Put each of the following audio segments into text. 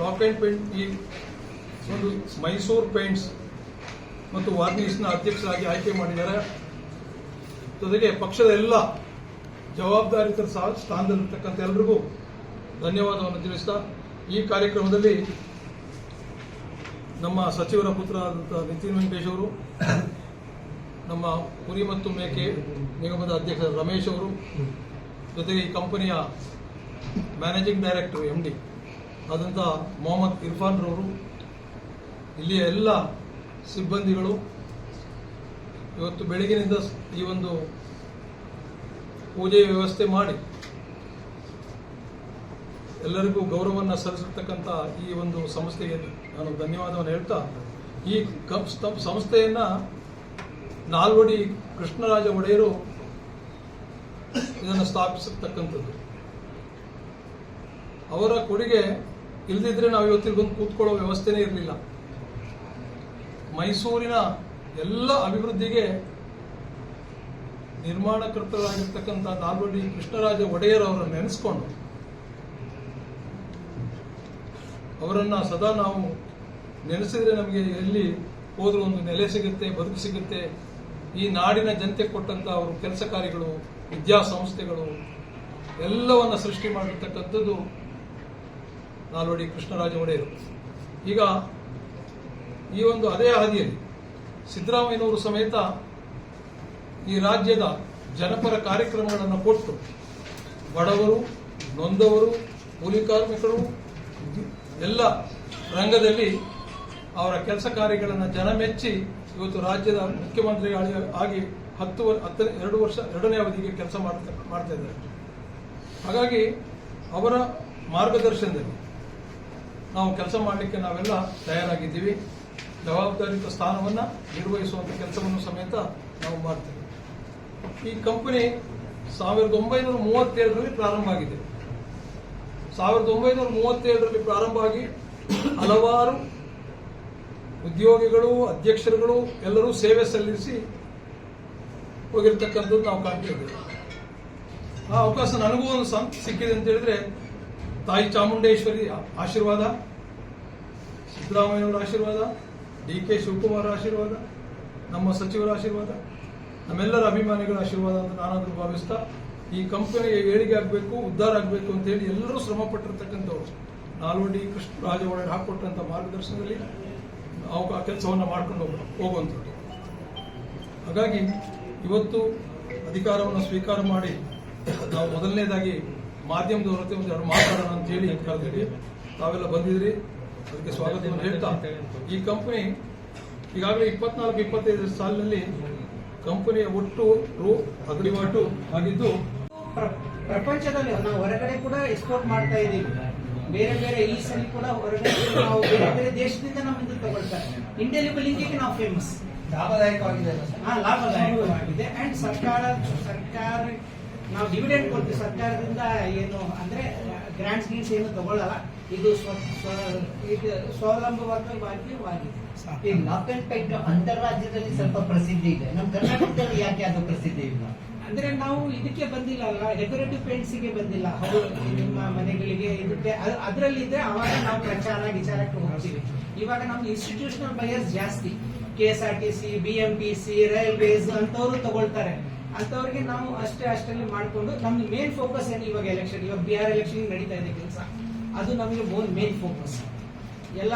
Rock and paint ಈ ಒಂದು Mysuru paints ಮತ್ತು ವಾರ್ನಿಷ್ನ ಅಧ್ಯಕ್ಷರಾಗಿ ಆಯ್ಕೆ ಮಾಡಿದ್ದಾರೆ. ಜೊತೆಗೆ ಪಕ್ಷದ ಎಲ್ಲ ಜವಾಬ್ದಾರಿತ ಸಹ ಸ್ಥಾನದಲ್ಲಿರ್ತಕ್ಕಂಥ ಎಲ್ಲರಿಗೂ ಧನ್ಯವಾದವನ್ನು ತಿಳಿಸ್ತಾ, ಈ ಕಾರ್ಯಕ್ರಮದಲ್ಲಿ ನಮ್ಮ ಸಚಿವರ ಪುತ್ರರಾದಂಥ ನಿತಿನ್ ವೆಂಕಟೇಶ್ ಅವರು, ನಮ್ಮ ಕುರಿ ಮತ್ತು ಮೇಕೆ ನಿಗಮದ ಅಧ್ಯಕ್ಷ ರಮೇಶ್ ಅವರು, ಜೊತೆಗೆ ಈ ಕಂಪನಿಯ ಮ್ಯಾನೇಜಿಂಗ್ ಡೈರೆಕ್ಟರ್ ಎಂ ಡಿ ಆದಂಥ ಮೊಹಮ್ಮದ್ ಇರ್ಫಾನ್ ರವರು, ಇಲ್ಲಿಯ ಎಲ್ಲ ಸಿಬ್ಬಂದಿಗಳು ಇವತ್ತು ಬೆಳಗಿನಿಂದ ಈ ಒಂದು ಪೂಜೆ ವ್ಯವಸ್ಥೆ ಮಾಡಿ ಎಲ್ಲರಿಗೂ ಗೌರವವನ್ನು ಸಲ್ಲಿಸಿರ್ತಕ್ಕಂಥ ಈ ಒಂದು ಸಂಸ್ಥೆಗೆ ನಾನು ಧನ್ಯವಾದವನ್ನು ಹೇಳ್ತಾ ಈ ಕಂ- ಸ್ಥ- ಸಂಸ್ಥೆಯನ್ನ ನಾಲ್ವಡಿ ಕೃಷ್ಣರಾಜ ಒಡೆಯರು ಇದನ್ನು ಸ್ಥಾಪಿಸಿರ್ತಕ್ಕಂಥದ್ದು ಅವರ ಕೊಡುಗೆ ಇಲ್ದಿದ್ರೆ ನಾವು ಇವತ್ತಿಗೆ ಬಂದು ಕೂತ್ಕೊಳ್ಳೋ ವ್ಯವಸ್ಥೆನೇ ಇರಲಿಲ್ಲ. ಮೈಸೂರಿನ ಎಲ್ಲ ಅಭಿವೃದ್ಧಿಗೆ ನಿರ್ಮಾಣಕರ್ತರಾಗಿರ್ತಕ್ಕಂಥ ನಾಲ್ವಡಿ ಕೃಷ್ಣರಾಜ ಒಡೆಯರ್ ಅವರನ್ನು ನೆನೆಸ್ಕೊಂಡು ಅವರನ್ನ ಸದಾ ನಾವು ನೆನೆಸಿದ್ರೆ ನಮಗೆ ಎಲ್ಲಿ ಹೋದ್ರೂ ಒಂದು ನೆಲೆ ಸಿಗುತ್ತೆ, ಬದುಕು ಸಿಗುತ್ತೆ. ಈ ನಾಡಿನ ಜನತೆ ಕೊಟ್ಟಂತ ಅವರು ಕೆಲಸ ಕಾರ್ಯಗಳು, ವಿದ್ಯಾಸಂಸ್ಥೆಗಳು, ಎಲ್ಲವನ್ನ ಸೃಷ್ಟಿ ಮಾಡಿರ್ತಕ್ಕಂಥದ್ದು ನಾಲ್ವಡಿ ಕೃಷ್ಣರಾಜ ಒಡೆಯರು ಈಗ ಈ ಒಂದು ಅದೇ ಹಾದಿಯಲ್ಲಿ ಸಿದ್ದರಾಮಯ್ಯನವರು ಸಮೇತ ಈ ರಾಜ್ಯದ ಜನಪರ ಕಾರ್ಯಕ್ರಮಗಳನ್ನು ಕೊಟ್ಟು ಬಡವರು, ನೊಂದವರು, ಕೂಲಿ ಕಾರ್ಮಿಕರು, ಎಲ್ಲ ರಂಗದಲ್ಲಿ ಅವರ ಕೆಲಸ ಕಾರ್ಯಗಳನ್ನು ಜನ ಮೆಚ್ಚಿ ಇವತ್ತು ರಾಜ್ಯದ ಮುಖ್ಯಮಂತ್ರಿ ಆಗಿ ಹತ್ತು ಹತ್ತ, ಎರಡು ವರ್ಷ, ಎರಡನೇ ಅವಧಿಗೆ ಕೆಲಸ ಮಾಡ್ತಾ ಮಾಡ್ತಾ ಇದ್ದಾರೆ. ಹಾಗಾಗಿ ಅವರ ಮಾರ್ಗದರ್ಶನದಲ್ಲಿ ನಾವು ಕೆಲಸ ಮಾಡಲಿಕ್ಕೆ ನಾವೆಲ್ಲ ತಯಾರಾಗಿದ್ದೀವಿ. ಜವಾಬ್ದಾರಿಯುತ ಸ್ಥಾನವನ್ನು ನಿರ್ವಹಿಸುವಂಥ ಕೆಲಸವನ್ನು ಸಮೇತ ನಾವು ಮಾಡ್ತೇವೆ. ಈ ಕಂಪನಿ ಸಾವಿರದ ಒಂಬೈನೂರ ಮೂವತ್ತೇಳರಲ್ಲಿ ಪ್ರಾರಂಭ ಆಗಿದೆ. ಸಾವಿರದ ಒಂಬೈನೂರ ಮೂವತ್ತೇಳರಲ್ಲಿ ಪ್ರಾರಂಭ ಆಗಿ ಹಲವಾರು ಉದ್ಯೋಗಿಗಳು, ಅಧ್ಯಕ್ಷರುಗಳು ಎಲ್ಲರೂ ಸೇವೆ ಸಲ್ಲಿಸಿ ಹೋಗಿರ್ತಕ್ಕಂಥದ್ದು ನಾವು ಕಾಣ್ತಿದ್ದೇವೆ ಆ ಅವಕಾಶ ನನಗೂ ಒಂದು ಸಿಕ್ಕಿದೆ ಅಂತ ಹೇಳಿದ್ರೆ ತಾಯಿ ಚಾಮುಂಡೇಶ್ವರಿ ಆಶೀರ್ವಾದ, ಸಿದ್ದರಾಮಯ್ಯನವರ ಆಶೀರ್ವಾದ ಡಿ ಕೆ ಶಿವಕುಮಾರ್ ಆಶೀರ್ವಾದ, ನಮ್ಮ ಸಚಿವರ ಆಶೀರ್ವಾದ, ನಮ್ಮೆಲ್ಲರ ಅಭಿಮಾನಿಗಳ ಆಶೀರ್ವಾದ ಅಂತ ನಾನಾದ್ರೂ ಭಾವಿಸ್ತಾ ಈ ಕಂಪನಿಗೆ ಏಳಿಗೆ ಆಗಬೇಕು, ಉದ್ಧಾರ ಆಗಬೇಕು ಅಂತ ಹೇಳಿ ಎಲ್ಲರೂ ಶ್ರಮ ಪಟ್ಟಿರ್ತಕ್ಕಂಥವ್ರು. ನಾಲ್ವಡಿ ಕೃಷ್ಣರಾಜ ಒಡೆಯರ್ ಹಾಕೊಟ್ಟಂತ ಮಾರ್ಗದರ್ಶನದಲ್ಲಿ ನಾವು ಆ ಕೆಲಸವನ್ನು ಮಾಡ್ಕೊಂಡು ಹೋಗ ಹೋಗುವಂಥದ್ದು. ಹಾಗಾಗಿ ಇವತ್ತು ಅಧಿಕಾರವನ್ನು ಸ್ವೀಕಾರ ಮಾಡಿ ನಾವು ಮೊದಲನೇದಾಗಿ ಮಾಧ್ಯಮದವ್ರ ಜೊತೆ ಒಂದು ಎರಡು ಮಾತಾಡೋಣ ಅಂತ ಹೇಳಿ ಕರೆದಿದ್ವಿ ತಾವೆಲ್ಲ ಬಂದಿದ್ರಿ ಅದಕ್ಕೆ ಸ್ವಾಗತವನ್ನು ಹೇಳ್ತಾ. ಈ ಕಂಪನಿ ಈಗಾಗಲೇ ಇಪ್ಪತ್ನಾಲ್ಕು ಇಪ್ಪತ್ತೈದು ಸಾಲಿನಲ್ಲಿ ಕಂಪನಿಯ ಒಟ್ಟು ರೂ ಅಗ್ರಿವಾಟು ಆಗಿದ್ದು ಪ್ರ- ಪ್ರಪಂಚದಲ್ಲಿ ನಾವು ಹೊರಗಡೆ ಕೂಡ ಎಕ್ಸ್ಪೋರ್ಟ್ ಮಾಡ್ತಾ ಇದ್ದೀವಿ. ಬೇರೆ ಬೇರೆ ಈ ಸಲ ಕೂಡ ಹೊರಗಡೆ ನಾವು ಬೇರೆ ಬೇರೆ ದೇಶದಿಂದ ನಮ್ಮಿಂದ ತಗೊಳ್ತಾರೆ. ಇಂಡಿಯಲ್ಲಿ ಬಿಲ್ಲಿಂಗಿಗೆ ನಾವು ಫೇಮಸ್ ಲಾಭದಾಯಕವಾಗಿದೆ. ಅಲ್ಲ ಸರ್? ಹಾ ಲಾಭದಾಯಕವಾಗಿದೆ. ಅಂಡ್ ಸರ್ಕಾರ ಸರ್ಕಾರ ನಾವು ಡಿವಿಡೆಂಡ್ ಕೊಡ್ತೀವಿ ಸರ್ಕಾರದಿಂದ ಏನು ಅಂದ್ರೆ ಗ್ರಾಂಟ್ಸ್ ಗೀನ್ಸ್ ಏನು ತಗೊಳ್ಳಲ್ಲ ಇದು ಇದು ಸ್ವಾವಲಂಬವಾಗಿದೆ ಈ ಲಾಕ್ ಅಂಡ್ ಪೈಂಟ್ ಅಂತಾರಾಜ್ಯದಲ್ಲಿ ಸ್ವಲ್ಪ ಪ್ರಸಿದ್ಧಿ ಇದೆ. ನಮ್ಮ ಕರ್ನಾಟಕದಲ್ಲಿ ಯಾಕೆ ಅದು ಪ್ರಸಿದ್ಧಿ ಇಲ್ಲ? ಅಂದ್ರೆ ನಾವು ಇದಕ್ಕೆ ಬಂದಿಲ್ಲ ಅಲ್ಲ. ಡೆಕೋರೇಟಿವ್ ಪೇಂಟ್ಸ್ಗೆ ಬಂದಿಲ್ಲ. ಹೌದು ನಿಮ್ಮ ಮನೆಗಳಿಗೆ ಇದಕ್ಕೆ ಅದರಲ್ಲಿ ಇದ್ರೆ ಅವಾಗ ನಾವು ಪ್ರಚಾರ ವಿಚಾರಕ್ಕೆ ಹೋಗ್ತೀವಿ. ಇವಾಗ ನಮ್ಮ ಇನ್ಸ್ಟಿಟ್ಯೂಷನಲ್ ಬಯರ್ಸ್ ಜಾಸ್ತಿ. K S R T C B M T C railways ಅಂತವರು ತಗೊಳ್ತಾರೆ. ಅಂತವ್ರಿಗೆ ನಾವು ಅಷ್ಟೇ ಅಷ್ಟರಲ್ಲಿ ಮಾಡಿಕೊಂಡು ನಮ್ದು ಮೇನ್ ಫೋಕಸ್ ಏನು ಇವಾಗ ಎಲೆಕ್ಷನ್ ಇವಾಗ ಬಿಹಾರ್ ಎಲೆಕ್ಷನ್ ನಡೀತಾ ಇದೆ ಕೆಲಸ. ಅದು ನಮಗೆ ಮೇನ್ ಫೋಕಸ್ ಎಲ್ಲ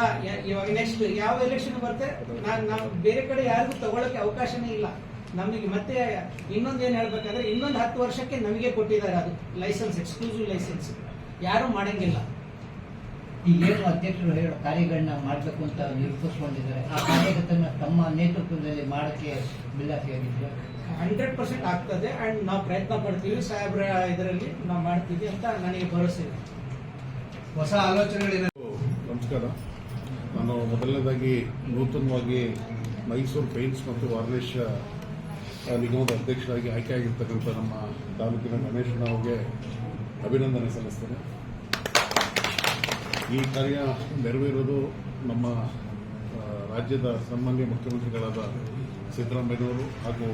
ಇವಾಗ ನೆಕ್ಸ್ಟ್ ಯಾವ ಎಲೆಕ್ಷನ್ ಬರುತ್ತೆ? ನಾನು ನಾವು ಬೇರೆ ಕಡೆ ಯಾರಿಗೂ ತಗೊಳಕ್ಕೆ ಅವಕಾಶನೇ ಇಲ್ಲ. ನಮಗೆ ಮತ್ತೆ ಇನ್ನೊಂದು ಏನು ಹೇಳ್ಬೇಕಂದ್ರೆ ಇನ್ನೊಂದು ಹತ್ತು ವರ್ಷಕ್ಕೆ ನಮಗೆ ಕೊಟ್ಟಿದ್ದಾರೆ ಅದು ಲೈಸೆನ್ಸ್ ಎಕ್ಸ್ಕ್ಲೂಸಿವ್ ಲೈಸೆನ್ಸ್ ಯಾರು ಮಾಡಂಗಿಲ್ಲ. ಈ ಏನು ಅಧ್ಯಕ್ಷರು ಹೇಳೋ ಕಾರ್ಯಗಳನ್ನ ಮಾಡಬೇಕು ಅಂತ ನಿರೂಪಿಸ್ಕೊಂಡಿದ್ದಾರೆ ಆ ಕಾರ್ಯಗತನ ತಮ್ಮ ನೇತೃತ್ವದಲ್ಲಿ ಮಾಡಕ್ಕೆ ಬಿಲ್ಲಾಸಿ ಆಗಿದ್ರು ಹಂಡ್ರೆಡ್ ಪರ್ಸೆಂಟ್ ಆಗ್ತದೆ ಅಂಡ್ ನಾವು ಪ್ರಯತ್ನ ಪಡ್ತೀವಿ. ಸಾಹೇಬ್ರ ಇದರಲ್ಲಿ ನಾವು ಮಾಡ್ತೀವಿ ಅಂತ ನನಗೆ ಭರವಸೆ ಇದೆ. ಹೊಸ ಆಲೋಚನೆಗಳಿದೆ. ನಮಸ್ಕಾರ. ನಾನು ಮೊದಲನೇದಾಗಿ ನೂತನವಾಗಿ ಮೈಸೂರು ಪೇಂಟ್ಸ್ ಮತ್ತು ವಾರ್ಲೇಶ ನಿಗಮದ ಅಧ್ಯಕ್ಷರಾಗಿ ಆಯ್ಕೆಯಾಗಿರ್ತಕ್ಕಂಥ ನಮ್ಮ ತಾಲೂಕಿನ ಗಣೇಶಣ್ಣ ಅವರಿಗೆ ಅಭಿನಂದನೆ ಸಲ್ಲಿಸ್ತೇನೆ. ಈ ಕಾರ್ಯ ನೆರವೇರೋದು ನಮ್ಮ ರಾಜ್ಯದ ಸನ್ಮಾನ್ಯ ಮುಖ್ಯಮಂತ್ರಿಗಳಾದ ಸಿದ್ದರಾಮಯ್ಯವರು ಹಾಗೂ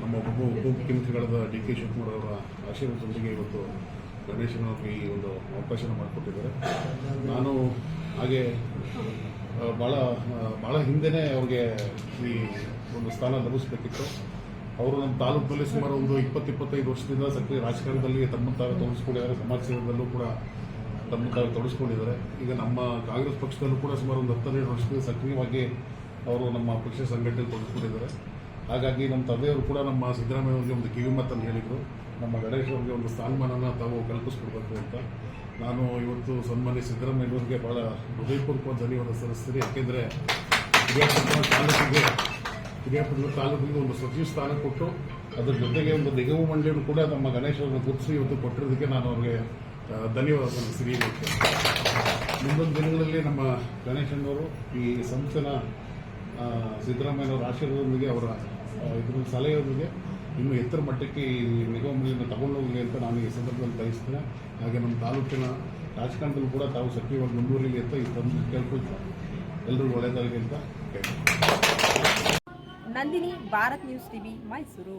ನಮ್ಮ ಉಪ, ಉಪಮುಖ್ಯಮಂತ್ರಿಗಳಾದ ಡಿ ಕೆ ಶಿವಕುಮಾರ್ ಅವರ ಆಶೀರ್ವಾದದೊಂದಿಗೆ ಇವತ್ತು ಗಣೇಶನವ್ರಿಗೆ ಈ ಒಂದು ಅವಕಾಶನ ಮಾಡಿಕೊಟ್ಟಿದ್ದಾರೆ. ನಾನು ಹಾಗೆ ಭಾಳ ಭಾಳ ಹಿಂದೆನೇ ಅವ್ರಿಗೆ ಈ ಒಂದು ಸ್ಥಾನ ಲಭಿಸಬೇಕಿತ್ತು. ಅವರು ನಮ್ಮ ತಾಲೂಕಿನಲ್ಲಿ ಸುಮಾರು ಒಂದು ಇಪ್ಪತ್ತು, ಇಪ್ಪತ್ತೈದು ವರ್ಷದಿಂದ ಸಕ್ರಿಯ ರಾಜಕಾರಣದಲ್ಲಿ ತಮ್ಮ ತಾವು ಸಮಾಜ ಸೇವೆಯಲ್ಲೂ ಕೂಡ ತಮ್ಮ ಕಾಲ ತೊಡಗಿಸ್ಕೊಂಡಿದ್ದಾರೆ ಈಗ ನಮ್ಮ ಕಾಂಗ್ರೆಸ್ ಪಕ್ಷದಲ್ಲೂ ಕೂಡ ಸುಮಾರು ಒಂದು ಹತ್ತನೇ ವರ್ಷದಿಂದ ಸಕ್ರಿಯವಾಗಿ ಅವರು ನಮ್ಮ ಪಕ್ಷ ಸಂಘಟನೆ ತೊಡಗಿಸ್ಕೊಂಡಿದ್ದಾರೆ ಹಾಗಾಗಿ ನಮ್ಮ ತಂದೆಯವರು ಕೂಡ ನಮ್ಮ ಸಿದ್ದರಾಮಯ್ಯ ಅವರಿಗೆ ಒಂದು ಕಿವಿ ಮಾತನ್ನು ಹೇಳಿದರು. ನಮ್ಮ ಗಣೇಶ್ ಅವರಿಗೆ ಒಂದು ಸ್ಥಾನಮಾನನ ತಾವು ಕಲ್ಪಿಸ್ಕೊಡ್ಬೇಕು ಅಂತ. ನಾನು ಇವತ್ತು ಸನ್ಮಾನ್ಯ ಸಿದ್ದರಾಮಯ್ಯ ಅವರಿಗೆ ಭಾಳ ಹೃದಯಪೂರ್ವಕ ಧನ್ಯವಾದ ಸಲ್ಲಿಸ್ತೀನಿ. ಯಾಕೆಂದರೆ ಹಿರಿಯಾಪಟ್ಟಣ ತಾಲೂಕಿಗೆ ಹಿರಿಯಾಪಟ್ಟಣ ತಾಲೂಕಿಗೆ ಒಂದು ಸಚಿವ ಸ್ಥಾನ ಕೊಟ್ಟು ಅದರ ಜೊತೆಗೆ ಒಂದು ನಿಗಮ ಮಂಡಳಿಯನ್ನು ಕೂಡ ನಮ್ಮ ಗಣೇಶ್ ಅವರನ್ನು ಗುರುತಿಸಿ ಇವತ್ತು ಕೊಟ್ಟಿರೋದಕ್ಕೆ ನಾನು ಅವ್ರಿಗೆ ಧನ್ಯವಾದ ಇವತ್ತು ಮುಂದೊಂದು ದಿನಗಳಲ್ಲಿ ನಮ್ಮ ಗಣೇಶನವರು ಈ ಸಂಸ್ಥೆನ ಸಿದ್ದರಾಮಯ್ಯನವರ ಆಶೀರ್ವಾದದೊಂದಿಗೆ ಅವರ ಇದ್ರ ಸಲಹೆಯೊಂದಿಗೆ ಇನ್ನೂ ಎತ್ತರ ಮಟ್ಟಕ್ಕೆ ಈ ನಿಗಮ ತಗೊಂಡು ತಗೊಂಡೋಗಲಿ ಅಂತ ನಾನು ಈ ಸಂದರ್ಭದಲ್ಲಿ ಬಯಸ್ತೇನೆ. ಹಾಗೆ ನಮ್ಮ ತಾಲೂಕಿನ ರಾಜಕಾರಣದಲ್ಲೂ ಕೂಡ ತಾವು ಸಕ್ರಿಯವಾಗಿ ಮುಂದುವರಿಲಿ ಅಂತ ಈ ತಂದು ಕೇಳ್ಕೊಳ್ತಾರೆ ಎಲ್ಲರಿಗೂ ಒಳ್ಳೆಯದಾಗಲಿ ಅಂತ ನಂದಿನಿ, ಭಾರತ್ ನ್ಯೂಸ್ ಟಿವಿ, ಮೈಸೂರು.